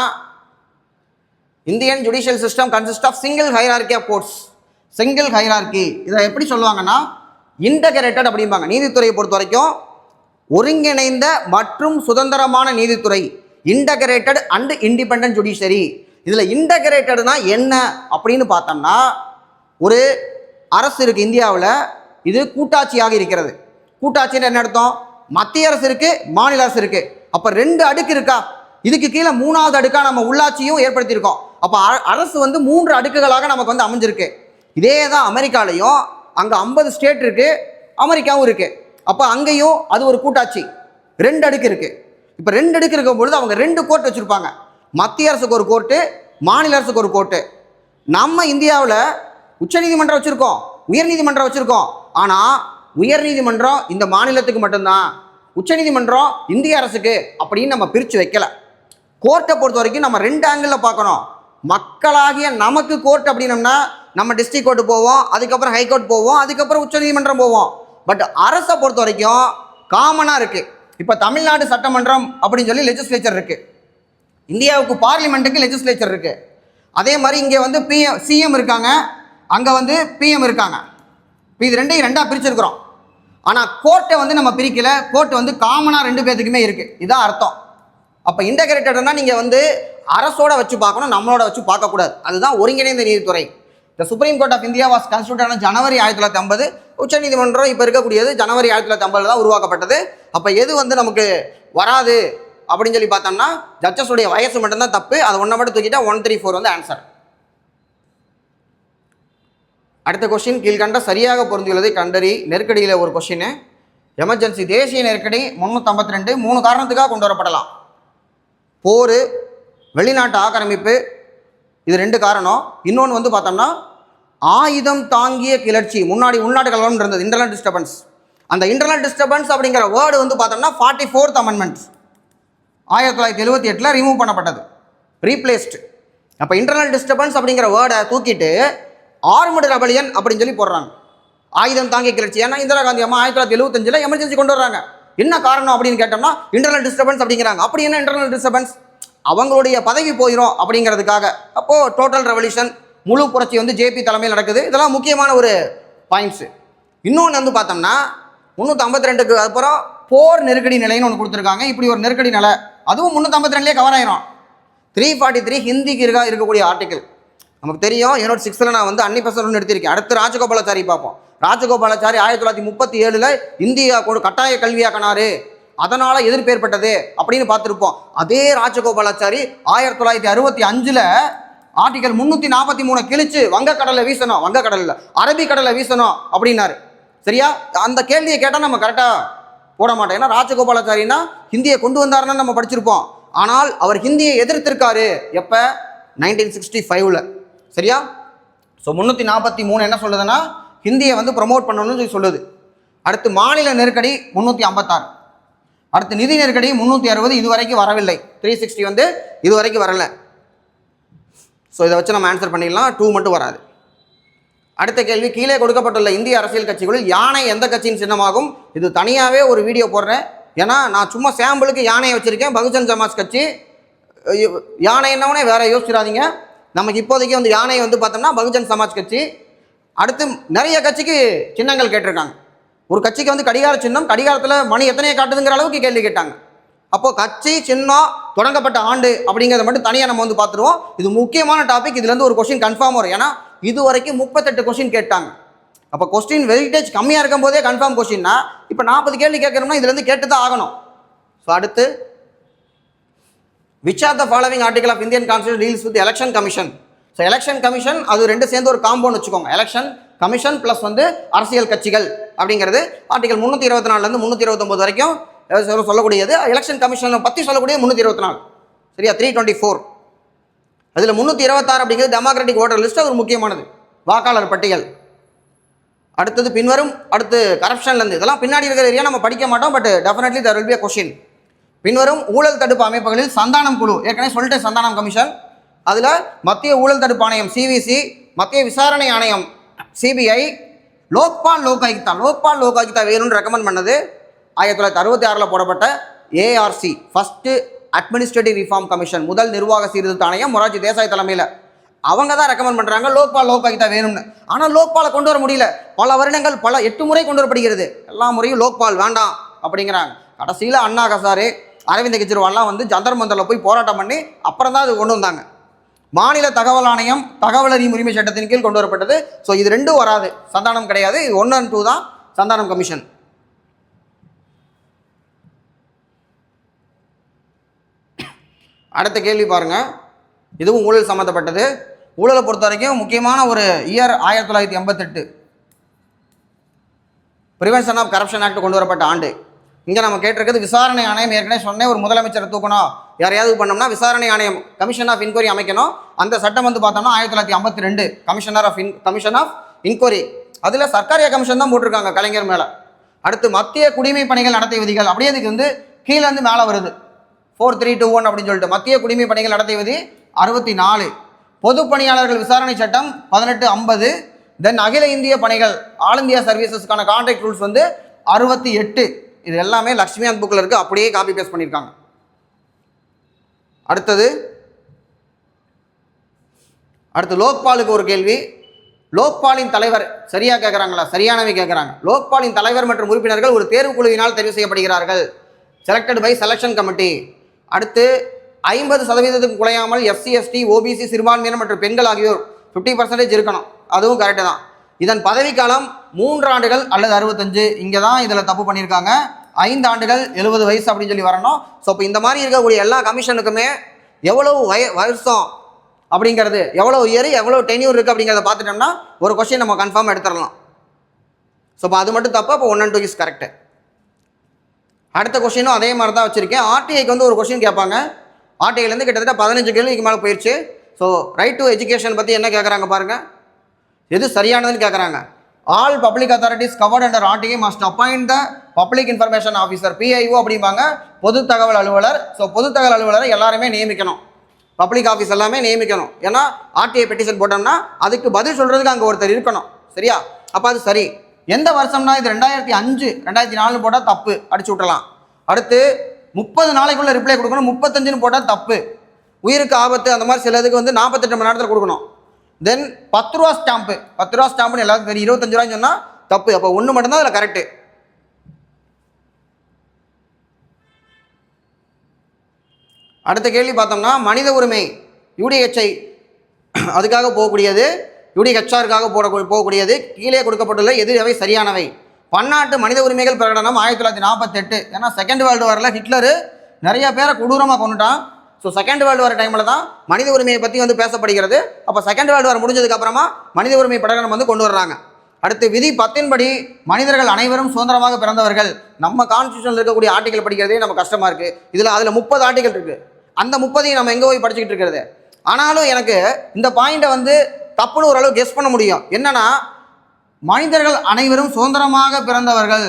Indian judicial system consist of single hierarchy of courts single hierarchy இதை எப்படி சொல்லுவாங்கன்னா இன்டகிரேட்டட் அப்படிம்பாங்க. நீதித்துறையை பொறுத்த வரைக்கும் ஒருங்கிணைந்த மற்றும் சுதந்திரமான நீதித்துறை இன்டகிரேட்டட் அண்ட் இண்டிபெண்ட் ஜுடிஷரி இதில் இன்டகிரேட்டட்னா என்ன? அப்படின்னு பார்த்தோம்னா ஒரு அரசு இருக்குது இந்தியாவில் இது கூட்டாட்சியாக இருக்கிறது. கூட்டாட்சின்னு என்ன அர்த்தம்? மத்திய அரசு இருக்கு மாநில அரசு இருக்கு. அப்போ ரெண்டு அடுக்கு இருக்கா? இதுக்கு கீழே மூணாவது அடுக்கா நம்ம உள்ளாட்சியும் ஏற்படுத்தியிருக்கோம். அப்போ அ- அரசு வந்து மூன்று அடுக்குகளாக நமக்கு வந்து அமைஞ்சிருக்கு. இதே தான் அமெரிக்காலையும் அங்கே ஐம்பது ஸ்டேட் இருக்கு அமெரிக்காவும் இருக்கு. அப்போ அங்கேயும் அது ஒரு கூட்டாட்சி. ரெண்டு அடுக்கு இருக்கு. இப்போ ரெண்டு அடுக்கு இருக்கும் பொழுது அவங்க ரெண்டு கோர்ட் வச்சிருப்பாங்க. மத்திய அரசுக்கு ஒரு கோர்ட்டு மாநில அரசுக்கு ஒரு கோர்ட்டு நம்ம இந்தியாவில் உச்சநீதிமன்றம் வச்சுருக்கோம் உயர்நீதிமன்றம் வச்சுருக்கோம். ஆனால் உயர்நீதிமன்றம் இந்த மாநிலத்துக்கு மட்டும்தான் உச்சநீதிமன்றம் இந்திய அரசுக்கு அப்படின்னு நம்ம பிரித்து வைக்கலை. கோர்ட்டை பொறுத்த வரைக்கும் நம்ம ரெண்டு ஆங்கிளில் பார்க்கணும். மக்களாகிய நமக்கு கோர்ட் அப்படின்னம்னா நம்ம டிஸ்ட்ரிக் கோர்ட்டு போவோம் அதுக்கப்புறம் ஹைகோர்ட் போவோம் அதுக்கப்புறம் உச்சநீதிமன்றம் போவோம். பட் அரசை பொறுத்த வரைக்கும் காமனாக இருக்குது இப்போ தமிழ்நாடு சட்டமன்றம் அப்படின்னு சொல்லி லெஜிஸ்லேச்சர் இருக்குது இந்தியாவுக்கு பார்லிமெண்ட்டுக்கு லெஜிஸ்லேச்சர் இருக்குது அதே மாதிரி இங்கே வந்து பிஎம் சிஎம் இருக்காங்க. அங்கே வந்து பிஎம் இருக்காங்க. இப்போ இது ரெண்டையும் ரெண்டாக பிரிச்சிருக்கிறோம். ஆனால் கோர்ட்டை வந்து நம்ம பிரிக்கல. கோர்ட் வந்து காமனாக ரெண்டு பேர்த்துக்குமே இருக்குது இதுதான் அர்த்தம். அப்போ இன்டகிரேட்டட்னா நீங்கள் வந்து அரசோட வச்சு பார்க்கணும் நம்மளோட வச்சு பார்க்கக்கூடாது அதுதான் ஒருங்கிணைந்த நீதித்துறை. The supreme court of India was constitute ஜனவரி ஆயிரத்தி தொள்ளாயிரத்தி ஐம்பது உச்சநீதிமன்றம் இப்போ இருக்கக்கூடியது ஜனவரி ஆயிரத்தி தொள்ளாயிரத்தி ஐம்பதில் தான் உருவாக்கப்பட்டது. அப்போ எது வந்து நமக்கு வராது அப்படின்னு சொல்லி பார்த்தோம்னா ஜட்ஜஸுடைய வயசு மட்டும்தான் தப்பு. அதை ஒன்றை மட்டும் தூக்கிட்டா ஒன் த்ரீ ஃபோர் வந்து ஆன்சர் அடுத்த கொஸ்டின் கீழ்கண்ட சரியாக பொருந்தியுள்ளதை கண்டறி நெருக்கடியில் ஒரு கொஸ்டின் எமர்ஜென்சி தேசிய நெருக்கடி முந்நூற்றம்பத்தி ரெண்டு மூணு காரணத்துக்காக கொண்டு வரப்படலாம். போர் வெளிநாட்டு ஆக்கிரமிப்பு இது ரெண்டு காரணம். இன்னொன்று வந்து பார்த்தோம்னா ஆயுதம் தாங்கிய கிளர்ச்சி. முன்னாடி உள்நாட்டு கலவரம் இருந்தது இன்டர்னல் டிஸ்டர்பன்ஸ் அந்த இன்டர்னல் டிஸ்டர்பன்ஸ் அப்படிங்கிற வேர்டு வந்து பார்த்தோம்னா ஃபார்ட்டி ஃபோர்த் அமெண்ட்மெண்ட் ஆயிரத்தி தொள்ளாயிரத்தி எழுபத்தி எட்டில் ரிமூவ் பண்ணப்பட்டது. ரீப்ளேஸ்டு அப்போ இன்டர்னல் டிஸ்டர்பன்ஸ் அப்படிங்கிற வேர்டை தூக்கிட்டு ஆர்மடு ரபலியன் அப்படின்னு சொல்லி போடுறாங்க. ஆயுதம் தாங்கி கிளர்ச்சி. ஏன்னா இந்திரா காந்தி அம்மா ஆயிரத்தி தொள்ளாயிரத்தி எழுபத்தஞ்சில் எமர்ஜென்சி கொண்டு வர்றாங்க. என்ன காரணம் அப்படின்னு கேட்டோம்னா இன்டர்னல் டிஸ்டர்பன்ஸ் அப்படிங்கிறாங்க. அப்படி என்ன இன்டர்னல் டிஸ்டர்பன்ஸ் அவங்களுடைய பதவி போயிடும் அப்படிங்கிறதுக்காக. அப்போது டோட்டல் ரெவல்யூஷன் முழு புரட்சி வந்து ஜேபி தலைமையில் நடக்குது. இதெல்லாம் முக்கியமான ஒரு பாயிண்ட்ஸு இன்னொன்று வந்து பார்த்தோம்னா முந்நூற்றி ஐம்பத்தி ரெண்டுக்கு அப்புறம் போர் நெருக்கடி நிலைன்னு ஒன்று கொடுத்துருக்காங்க. இப்படி ஒரு நெருக்கடி நிலை. அதுவும் முந்நூற்றி ஐம்பத்தி ரெண்டுலேயே கவர் ஆயிரும். த்ரீ ஃபார்ட்டி த்ரீ ஹிந்திக்கு இருக்கா இருக்கக்கூடிய ஆர்டிக்கல் நமக்கு தெரியும் என்னோட சிக்ஸ்த்தில் நான் வந்து அன்னி பெசல் எடுத்திருக்கேன். அடுத்து ராஜகோபாலாச்சாரி பார்ப்போம். ராஜகோபாலாச்சாரி ஆயிரத்தி தொள்ளாயிரத்தி முப்பத்தி ஏழில் இந்தியா கொண்டு கட்டாய கல்வியாக்கினாரு. அதனால் எதிர்ப்பு ஏற்பட்டது அப்படின்னு பார்த்துருப்போம். அதே ராஜகோபாலாச்சாரி ஆயிரத்தி தொள்ளாயிரத்தி அறுபத்தி அஞ்சில் ஆர்டிகல் முந்நூற்றி நாற்பத்தி மூணு கிழிச்சு வங்கக்கடலை வீசணும் வங்கக்கடலில் அரபிக்கடலை வீசணும் அப்படின்னாரு. சரியா? அந்த கேள்வியை கேட்டால் நம்ம கரெக்டாக போட மாட்டோம். ஏன்னா ராஜகோபாலாச்சாரினா ஹிந்தியை கொண்டு வந்தாருன்னு நம்ம படிச்சிருப்போம். ஆனால் அவர் ஹிந்தியை எதிர்த்திருக்காரு. எப்போ? நைன்டீன் சிக்ஸ்டி ஃபைவ்ல சரியா? ஸோ முந்நூற்றி நாற்பத்தி மூணு என்ன சொல்லுதுன்னா ஹிந்தியை வந்து ப்ரமோட் பண்ணணும்னு சொல்லி சொல்லுது. அடுத்து மாநில நெருக்கடி முந்நூற்றி ஐம்பத்தாறு அடுத்து நிதி நெருக்கடி முந்நூற்றி அறுபது இது வரைக்கும் வரவில்லை. த்ரீ சிக்ஸ்டி வந்து இது வரைக்கும் வரல. ஸோ இதை வச்சு நம்ம ஆன்சர் பண்ணிடலாம். டூ மட்டும் வராது. அடுத்த கேள்வி கீழே கொடுக்கப்பட்டுள்ள இந்திய அரசியல் கட்சிகளில் யானை எந்த கட்சியின் சின்னமாகும்? இது தனியாகவே ஒரு வீடியோ போடுறேன். ஏன்னா நான் சும்மா சாம்பிளுக்கு யானையை வச்சுருக்கேன். பகுஜன் சமாஜ் கட்சி யானை என்னவனே வேற யோசிச்சிடாதீங்க. நமக்கு இப்போதைக்கு வந்து யானை வந்து பார்த்தோம்னா பகுஜன் சமாஜ் கட்சி. அடுத்து நிறைய கட்சிக்கு சின்னங்கள் கேட்டிருக்காங்க. ஒரு கட்சிக்கு வந்து கடிகார சின்னம் கடிகாரத்தில் மணி எத்தனையை காட்டுதுங்கிற அளவுக்கு கேள்வி கேட்டாங்க. அப்போது கட்சி சின்னம் தொடங்கப்பட்ட ஆண்டு அப்படிங்கிறத மட்டும் தனியாக நம்ம வந்து பார்த்துருவோம். இது முக்கியமான டாபிக் இதுலேருந்து ஒரு கொஸ்டின் கன்ஃபார்ம் வரும். ஏன்னா இது வரைக்கும் முப்பத்தெட்டு கொஸ்டின் கேட்டாங்க. அப்போ கொஸ்டின் வெயிட்டேஜ் கம்மியாக இருக்கும் போதே கன்ஃபார்ம் கொஸ்டின்னா இப்போ நாற்பது கேள்வி கேட்குறோம்னா இதுலேருந்து கேட்டு தான் ஆகணும். ஸோ அடுத்து which are the following article of Indian constitution deals with election commission so election commission அது ரெண்டு சேர்ந்து ஒரு காம்பவுண்ட் வச்சுக்கோங்க. எலெக்ஷன் கமிஷன் ப்ளஸ் வந்து அரசியல் கட்சிகள் அப்படிங்கிறது. ஆர்டிகல் முந்நூற்றி இருபத்தி நாலுலேருந்து முந்நூற்றி இருபத்தொம்போது வரைக்கும் சொல்ல- சொல்லக்கூடியது. எலெக்ஷன் கமிஷனை பற்றி சொல்லக்கூடிய முந்நூற்றி இருபத்தி நாலு. சரியா? த்ரீ டுவெண்ட்டி ஃபோர் அதில் முந்நூற்றி இருபத்தாறு அப்படிங்கிறது டெமோக்ராட்டிக் ஓட்டர் லிஸ்ட் அது ஒரு முக்கியமானது. வாக்காளர் பட்டியல். அடுத்தது பின்வரும் அடுத்து கரப்ஷன்லேருந்து இதெல்லாம் பின்னாடி இருக்கிற ஏரியா நம்ம படிக்க மாட்டோம் but definitely there will be question பின்வரும் ஊழல் தடுப்பு அமைப்புகளில் சந்தானம் குழு ஏற்கனவே சொல்லிட்டேன் சந்தானம் கமிஷன். அதில் மத்திய ஊழல் தடுப்பு ஆணையம் சிவிசி மத்திய விசாரணை ஆணையம் சிபிஐ லோக்பால் லோக் ஆயுக்தா லோக்பால் லோக் ஆயுக்தா வேணும்னு ரெக்கமெண்ட் பண்ணது. ஆயிரத்தி தொள்ளாயிரத்தி அறுபத்தி ஆறில் போடப்பட்ட ARC first administrative reform commission முதல் நிர்வாக சீர்திருத்த ஆணையம் மொராஜி தேசாய் தலைமையில். அவங்க தான் ரெக்கமெண்ட் பண்ணுறாங்க லோக்பால் லோக் ஆயுக்தா வேணும்னு. ஆனால் லோக்பாலை கொண்டு வர முடியல. பல வருடங்கள் பல எட்டு முறை கொண்டு வரப்படுகிறது. எல்லா முறையும் லோக்பால் வேண்டாம் அப்படிங்கிறாங்க. கடைசியில் அண்ணா கசாரு அரவிந்த் கெஜ்ரிவால்லாம் வந்து ஜந்தர் மந்தரில் போய் போராட்டம் பண்ணி அப்புறம் தான் அது கொண்டு வந்தாங்க. மாநில தகவல் ஆணையம் தகவல் அறியும் உரிமை சட்டத்தின் கீழ் கொண்டு வரப்பட்டது. ஸோ இது ரெண்டும் வராது. சந்தானம் கிடையாது. இது ஒன்று அண்ட் டூ தான். சந்தானம் கமிஷன் அடுத்த கேள்வி பாருங்கள் இதுவும் ஊழல் சம்மந்தப்பட்டது ஊழலை பொறுத்த வரைக்கும் முக்கியமான ஒரு இயர் ஆயிரத்தி தொள்ளாயிரத்தி எண்பத்தெட்டு. ப்ரிவென்ஷன் ஆஃப் கரப்ஷன் ஆக்ட் கொண்டு வரப்பட்ட ஆண்டு. இங்கே நம்ம கேட்டிருக்கிறது விசாரணை ஆணையம். ஏற்கனவே சொன்னேன் ஒரு முதலமைச்சரை தூக்கணும். யாரையாவது பண்ணோம்னா விசாரணை ஆணையம் கமிஷன் ஆஃப் இன்கொயரி அமைக்கணும். அந்த சட்டம் வந்து பார்த்தோம்னா ஆயிரத்தி தொள்ளாயிரத்தி ஐம்பத்தி ரெண்டு commissioner of in commission of inquiry அதில் சர்க்காரிய கமிஷன் தான் போட்டிருக்காங்க கலைஞர் மேலே. அடுத்து மத்திய குடிமை பணிகள் நடத்தை விதிகள். அப்படியே இதுக்கு வந்து கீழே இருந்து மேலே வருது. ஃபோர் த்ரீ டூ ஒன் அப்படின்னு சொல்லிட்டு. மத்திய குடிமை பணிகள் நடத்தை விதி அறுபத்தி நாலு. பொது பணியாளர்கள் விசாரணை சட்டம் பதினெட்டு ஐம்பது. தென் அகில இந்திய பணிகள் ஆல் இந்தியா சர்வீசஸ்க்கான கான்ட்ராக்ட் ரூல்ஸ் வந்து அறுபத்தி எட்டு. இது எல்லாமே லக்ஷ்மிகாந்த் புக்கில் இருக்குது அப்படியே காப்பி பேஸ்ட் பண்ணியிருக்காங்க. அடுத்தது அடுத்து லோக்பாலுக்கு ஒரு கேள்வி. லோக்பாலின் தலைவர் சரியாக கேட்குறாங்களா சரியானவை கேட்குறாங்க லோக்பாலின் தலைவர் மற்றும் உறுப்பினர்கள் ஒரு தேர்வு குழுவினால் தெரிவு செய்யப்படுகிறார்கள். செலக்டட் பை செலெக்ஷன் கமிட்டி அடுத்து ஐம்பது சதவீதத்துக்கு குலையாமல் எஸ்சி எஸ்டி ஓபிசி சிறுபான்மையினர் மற்றும் பெண்கள் ஆகியோர் ஃபிஃப்டி பர்சன்டேஜ் இருக்கணும். அதுவும் கரெக்டு தான். இதன் பதவிக்காலம் மூன்று ஆண்டுகள் அல்லது அறுபத்தஞ்சு. இங்கே தான் இதில் தப்பு பண்ணியிருக்காங்க. ஐந்து ஆண்டுகள் எழுபது வயசு அப்படின்னு சொல்லி வரணும். ஸோ இப்போ இந்த மாதிரி இருக்கக்கூடிய எல்லா கமிஷனுக்குமே எவ்வளவு வய வருஷம் அப்படிங்கிறது எவ்வளோ இயர் எவ்வளோ டென்யூர் இருக்குது அப்படிங்கிறத பார்த்துட்டோம்னா ஒரு கொஸ்டின் நம்ம கன்ஃபார்ம் எடுத்துடலாம். ஸோ இப்போ அது மட்டும் தப்பு அப்போ one and two is correct அடுத்த கொஸ்டினும் அதே மாதிரி தான் வச்சுருக்கேன் ஆர்டிஐக்கு வந்து ஒரு கொஸ்டின் கேட்பாங்க. ஆர்டிஐலேருந்து கிட்டத்தட்ட பதினஞ்சு கேள்விக்கு மேலே போயிடுச்சு ஸோ ரைட் டு எஜுகேஷன் பற்றி என்ன கேட்குறாங்க பாருங்கள் எது சரியானதுன்னு கேட்குறாங்க all public authorities covered under RTI must appoint the public information officer PIO அப்படிம்பாங்க. பொது தகவல் அலுவலர். ஸோ பொது தகவல் அலுவலரை எல்லாருமே நியமிக்கணும். பப்ளிக் ஆஃபீஸ் எல்லாமே நியமிக்கணும். ஏன்னா ஆர்டிஐ பெட்டிஷன் போட்டோம்னா அதுக்கு பதில் சொல்கிறதுக்கு அங்கே ஒருத்தர் இருக்கணும். சரியா? அப்போ அது சரி. எந்த வருஷம்னா இது ரெண்டாயிரத்தி அஞ்சு ரெண்டாயிரத்தி நாலு போட்டால் தப்பு. அடிச்சு விட்டலாம் அடுத்து முப்பது நாளைக்குள்ள ரிப்ளை கொடுக்கணும். முப்பத்தஞ்சுன்னு போட்டால் தப்பு. உயிருக்கு ஆபத்து அந்த மாதிரி சிலதுக்கு வந்து நாற்பத்தெட்டு மணி நேரத்தில் கொடுக்கணும். தென் பத்து ரூபா ஸ்டாம்ப்பு பத்து ரூபா ஸ்டாம்ப்னு எல்லாத்துக்கும் தெரியும். இருபத்தஞ்சு ரூபாய்ன்னு சொன்னால் தப்பு. அப்போ ஒன்று மட்டும்தான் அதில் கரெக்டு அடுத்த கேள்வி பார்த்தோம்னா மனித உரிமை யூடிஹெச்ஐ அதுக்காக போகக்கூடியது யூடிஹெச்ஆருக்காக போட போகக்கூடியது கீழே கொடுக்கப்பட்டுள்ள எது எவை சரியானவை. பன்னாட்டு மனித உரிமைகள் பிரகடனம் ஆயிரத்தி தொள்ளாயிரத்தி நாற்பத்தெட்டு ஏன்னா செகண்ட் வேர்ல்டு வாரில் ஹிட்லரு நிறைய பேரை கொடூரமாக கொண்டுட்டான் ஸோ செகண்ட் வேர்ல்டு வார் டைமில் தான் மனித உரிமையை பற்றி வந்து பேசப்படுகிறது. அப்போ செகண்ட் வேர்ல்டு வார் முடிஞ்சதுக்கப்புறமா மனித உரிமை பிரகடனம் வந்து கொண்டு வர்றாங்க. அடுத்து விதி பத்தின்படி மனிதர்கள் அனைவரும் சுதந்திரமாக பிறந்தவர்கள். நம்ம கான்ஸ்டியூஷனில் இருக்கக்கூடிய ஆர்டிகள் படிக்கிறதே நம்ம கஷ்டமாக இருக்குது இதில் அதில் முப்பது ஆர்டிகள் இருக்குது அந்த முப்பதையும் நம்ம எங்கே போய் படிச்சுக்கிட்டு இருக்கிறது? ஆனாலும் எனக்கு இந்த பாயிண்ட்டை வந்து தப்புன்னு ஓரளவு கெஸ் பண்ண முடியும். என்னென்னா மனிதர்கள் அனைவரும் சுதந்திரமாக பிறந்தவர்கள்.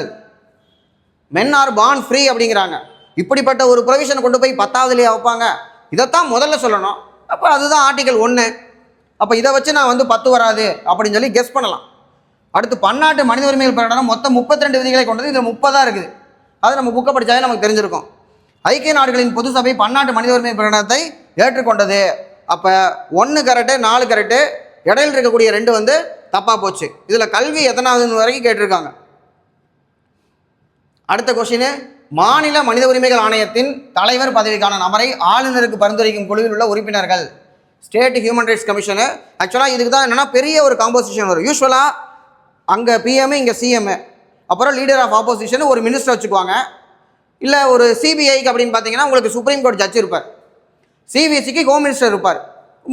மென் ஆர் பான் ஃப்ரீ அப்படிங்கிறாங்க. இப்படிப்பட்ட ஒரு ப்ரொவிஷனை கொண்டு போய் பத்தாவதுலேயே வைப்பாங்க. இதைத்தான் முதல்ல சொல்லணும். அப்போ அதுதான் ஆர்டிகல் ஒன்று அப்போ இதை வச்சு நான் வந்து பத்து வராது அப்படின்னு சொல்லி கெஸ் பண்ணலாம். அடுத்து பன்னாட்டு மனித உரிமைகள் பிரகடனம் மொத்தம் 32 விதிகளை கொண்டது. இதில் முப்பதாக இருக்குது. அது நம்ம புக்கை படித்தாலே நமக்கு தெரிஞ்சிருக்கும். ஐக்கிய நாடுகளின் பொது சபை பன்னாட்டு மனித உரிமை பிரகடனத்தை ஏற்றுக்கொண்டது. அப்போ ஒன்று கரெக்டு நாலு கரெக்டு இடையில இருக்கக்கூடிய ரெண்டு வந்து தப்பாக போச்சு. இதில் கல்வி எத்தனாவது வரைக்கும் கேட்டிருக்காங்க. அடுத்த கொஷின் மாநில மனித உரிமைகள் ஆணையத்தின் தலைவர் பதவிக்கான நபரை ஆளுநருக்கு பரிந்துரைக்கும் குழுவில் உள்ள உறுப்பினர்கள். ஸ்டேட் ஹியூமன் ரைட்ஸ் கமிஷனு ஆக்சுவலாக இதுக்கு தான் என்னென்னா பெரிய ஒரு காம்போசிஷன் வரும். யூஸ்வலாக அங்கே பிஎம் இங்கே சிஎம் அப்புறம் லீடர் ஆஃப் ஆப்போசிஷன் ஒரு மினிஸ்டர் வச்சுக்குவாங்க. இல்லை ஒரு சிபிஐக்கு அப்படின்னு பார்த்தீங்கன்னா உங்களுக்கு சுப்ரீம் கோர்ட் ஜட்ஜ் இருப்பார். சிபிஎஸ்சிக்கு ஹோம் மினிஸ்டர் இருப்பார்.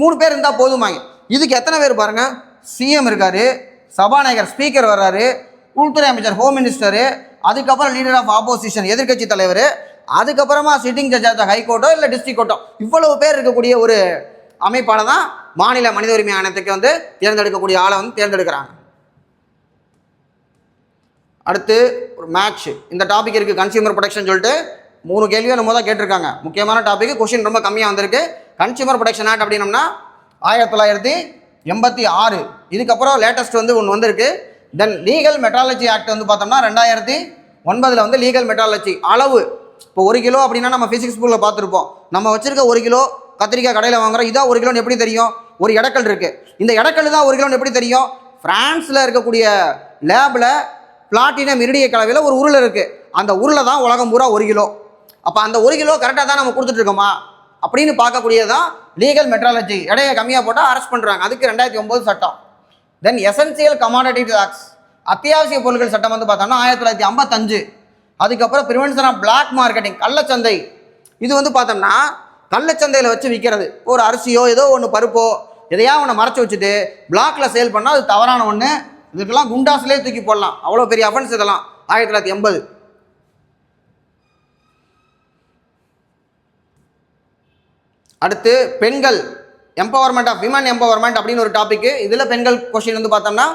மூணு பேர் இருந்தால் போதுமாங்க. இதுக்கு எத்தனை பேர் பாருங்கள் சிஎம் இருக்கார். சபாநாயகர் ஸ்பீக்கர் வர்றாரு. உள்துறை அமைச்சர் ஹோம் மினிஸ்டரு அதுக்கப்புறம் லீடர் ஆஃப் ஆப்போசிஷன் எதிர்க்கட்சி தலைவர் அதுக்கப்புறமா சிட்டிங் ஜட்ஜ் ஆஃப் ஹைகோர்ட்டோ இல்லை டிஸ்ட்ரிக் கோர்ட்டோ இவ்வளவு பேர் இருக்கக்கூடிய ஒரு அமைப்பான தான் மாநில மனித உரிமை ஆணையத்துக்கு வந்து தேர்ந்தெடுக்கக்கூடிய ஆளை வந்து தேர்ந்தெடுக்கிறாங்க. அடுத்து ஒரு மேட்ச் இந்த டாபிக் இருக்குது கன்சியூமர் ப்ரொடெக்ஷன் சொல்லிட்டு மூணு கேள்வியும் நம்ம தான் கேட்டிருக்காங்க. முக்கியமான டாபிக் கொஷின் ரொம்ப கம்மியாக வந்திருக்கு. கன்சியூமர் ப்ரொடெக்ஷன் ஆக்ட் அப்படின்னம்னா ஆயிரத்தி தொள்ளாயிரத்தி எண்பத்தி ஆறு. இதுக்கப்புறம் லேட்டஸ்ட் வந்து ஒன்று வந்திருக்கு. தென் லீகல் மெட்ராலஜி ஆக்ட் வந்து பார்த்தோம்னா ரெண்டாயிரத்தி ஒன்பதில் வந்து லீகல் மெட்ராலஜி அளவு. இப்போ ஒரு கிலோ அப்படின்னா நம்ம ஃபிசிக்ஸ் ஸ்கூலில் பார்த்துருப்போம். நம்ம வச்சிருக்க ஒரு கிலோ கத்திரிக்காய் கடையில் வாங்குறோம். இதான் ஒரு கிலோன்னு எப்படி தெரியும்? ஒரு இடக்கல் இருக்குது இந்த இடக்கல் தான் ஒரு கிலோன்னு எப்படி தெரியும்? ஃப்ரான்ஸில் இருக்கக்கூடிய லேபில் பிளாட்டினம் இரிடிய கலவையில் ஒரு உருளை இருக்குது அந்த உருளை தான் உலகம் பூரா ஒரு கிலோ. அப்போ அந்த ஒரு கிலோ கரெக்டாக தான் நம்ம கொடுத்துட்ருக்கோமா அப்படின்னு பார்க்கக்கூடியது தான் லீகல் மெட்ராலஜி இடையை கம்மியாக போட்டால் அரெஸ்ட் பண்ணுறாங்க அதுக்கு ரெண்டாயிரத்தி ஒம்பது சட்டம். தென் எசென்சியல் கமாடிட்டி டாக்ஸ் அத்தியாவசிய பொருட்கள் சட்டம் வந்து பார்த்தோம்னா ஆயிரத்தி தொள்ளாயிரத்தி ஐம்பத்தஞ்சு. அதுக்கப்புறம் ப்ரிவென்ஷன் ஆஃப் பிளாக் மார்க்கெட்டிங் கள்ளச்சந்தை. இது வந்து பார்த்தோம்னா கள்ளச்சந்தையில் வச்சு விற்கிறது ஒரு அரிசியோ ஏதோ ஒன்று பருப்போ எதையா ஒன்று மறைச்சி வச்சுட்டு பிளாக்ல சேல் பண்ணால் அது தவறான ஒன்று இதுக்கெல்லாம் குண்டாஸ்லேயே தூக்கி போடலாம். அவ்வளோ பெரிய அஃபென்ஸ் இதெல்லாம். ஆயிரத்தி தொள்ளாயிரத்தி எண்பது. அடுத்து பெண்கள். எம்பவர்மெண்ட் ஆஃப் விமன் எம்பவர்மெண்ட் அப்படின்னு ஒரு டாபிக் இதில் பெண்கள் கொஸ்டின் வந்து பார்த்தோம்னா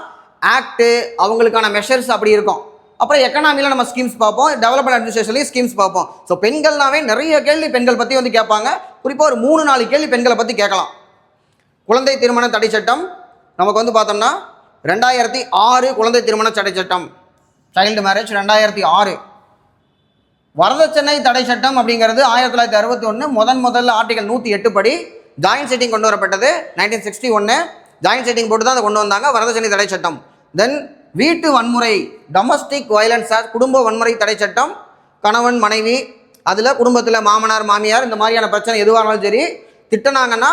ஆக்ட் அவங்களுக்கான மெஷர்ஸ் அப்படி இருக்கும். அப்புறம் எக்கனாமியில் நம்ம ஸ்கீம்ஸ் பார்ப்போம் டெவலப்மெண்ட் அட்மினிஸ்ட்ரேஷன்லேயும் ஸ்கீம்ஸ் பார்ப்போம். ஸோ பெண்கள்னாவே நிறைய கேள்வி பெண்கள் பற்றி வந்து கேட்பாங்க. குறிப்பாக ஒரு மூணு நாலு கேள்வி பெண்களை பற்றி கேட்கலாம். குழந்தை திருமண தடை சட்டம் நமக்கு வந்து பார்த்தோம்னா ரெண்டாயிரத்தி ஆறு குழந்தை திருமண தடை சட்டம். சைல்டு மேரேஜ் ரெண்டாயிரத்தி ஆறு. வரதட்சணை தடை சட்டம் அப்படிங்கிறது ஆயிரத்தி தொள்ளாயிரத்தி அறுபத்தி ஒன்று முதன் முதல்ல ஆர்டிகல் நூற்றி எட்டு படி ஜாயின்ட் செட்டிங் கொண்டு வரப்பட்டது நைன்டீன் சிக்ஸ்டி ஒன்று ஜாயின்ட் செட்டிங் போட்டு தான் அதை கொண்டு வந்தாங்க. வரதட்சணை தடை சட்டம். தென் வீட்டு வன்முறை டொமஸ்டிக் வயலன்ஸ் ஆக்ட் குடும்ப வன்முறை தடை சட்டம். கணவன் மனைவி அதில் குடும்பத்தில் மாமனார் மாமியார் இந்த மாதிரியான பிரச்சனை எதுவாக இருந்தாலும் சரி திட்டினாங்கன்னா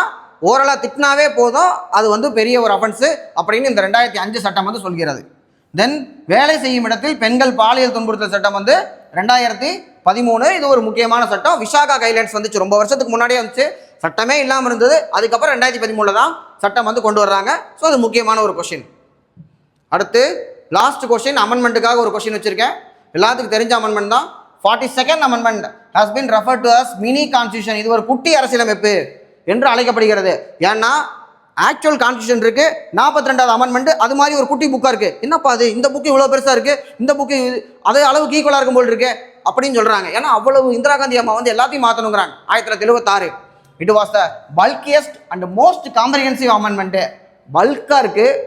ஓரலாக திட்டினாவே போதும். அது வந்து பெரிய ஒரு அஃபென்ஸு அப்படின்னு இந்த ரெண்டாயிரத்தி அஞ்சு சட்டம் வந்து சொல்கிறது. தென் வேலை செய்யும் இடத்தில் பெண்கள் பாலியல் துன்புறுத்தல் சட்டம் வந்து ரெண்டாயிரத்தி பதிமூணு. இது ஒரு முக்கியமான சட்டம். விஷாகா கைட்லைன்ஸ் வந்துச்சு. ரொம்ப வருஷத்துக்கு முன்னாடியே வந்துச்சு. சட்டமே இல்லாமல் இருந்தது. அதுக்கப்புறம் ரெண்டாயிரத்தி பதிமூணில் தான் சட்டம் வந்து கொண்டு வர்றாங்க. ஸோ அது முக்கியமான ஒரு கொஷின் அடுத்து லாஸ்ட் கொஷின் அமெண்ட்மெண்ட்டுக்காக ஒரு கொஷின் வச்சுருக்கேன். எல்லாத்துக்கும் தெரிஞ்ச அமெண்ட்மெண்ட் தான். Forty second amendment has been refer to as mini constitution இது ஒரு குட்டி அரசியலமைப்பு என்று அழைக்கப்படுகிறது. ஏன்னா ஆக்சுவல் கான்ஸ்டியூஷன் இருக்கு. நாற்பத்தி ரெண்டாவது அமெண்ட்மெண்ட் அது மாதிரி ஒரு குட்டி புக்காக இருக்கு. என்னப்பா அது? இந்த புக்கு இவ்வளோ பெருசாக இருக்கு. இந்த புக்கு அதே அளவுக்கு ஈக்குவலாக இருக்கும் போல் இருக்கு அப்படின்னு சொல்கிறாங்க ஏன்னா அவ்வளவு இந்திரா காந்தி அம்மா வந்து எல்லாத்தையும் மாற்றணுங்கிறாங்க ஆயிரத்தி தொள்ளாயிரத்தி எழுபத்தாறு it was the bulkiest and most comprehensive amendment பல்காக இருக்குது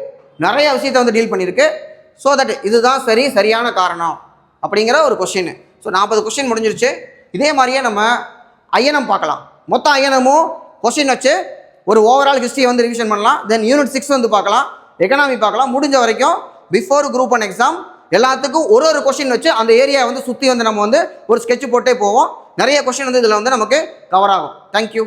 நிறைய விஷயத்தை வந்து டீல் பண்ணியிருக்கு ஸோ தட் இதுதான் சரி சரியான காரணம். அப்படிங்கிற ஒரு கொஷின் ஸோ நாற்பது கொஷின் முடிஞ்சிருச்சு. இதே மாதிரியே நம்ம ஐயனம் பார்க்கலாம். மொத்த ஐயனமும் கொஷின் வச்சு ஒரு ஓவரால் ஹிஸ்ட்ரியை வந்து ரிவிஷன் பண்ணலாம். தென் யூனிட் சிக்ஸ் வந்து பார்க்கலாம். எக்கனாமி பார்க்கலாம். முடிஞ்ச வரைக்கும் பிஃபோர் குரூப் ஒன் எக்ஸாம் எல்லாத்துக்கும் ஒரு ஒரு கொஷின் வச்சு அந்த ஏரியாவை வந்து சுற்றி வந்து நம்ம வந்து ஒரு ஸ்கெட்ச் போட்டே போவோம். நிறைய கொஷின் வந்து இதில் வந்து நமக்கு கவர் ஆகும். தேங்க்யூ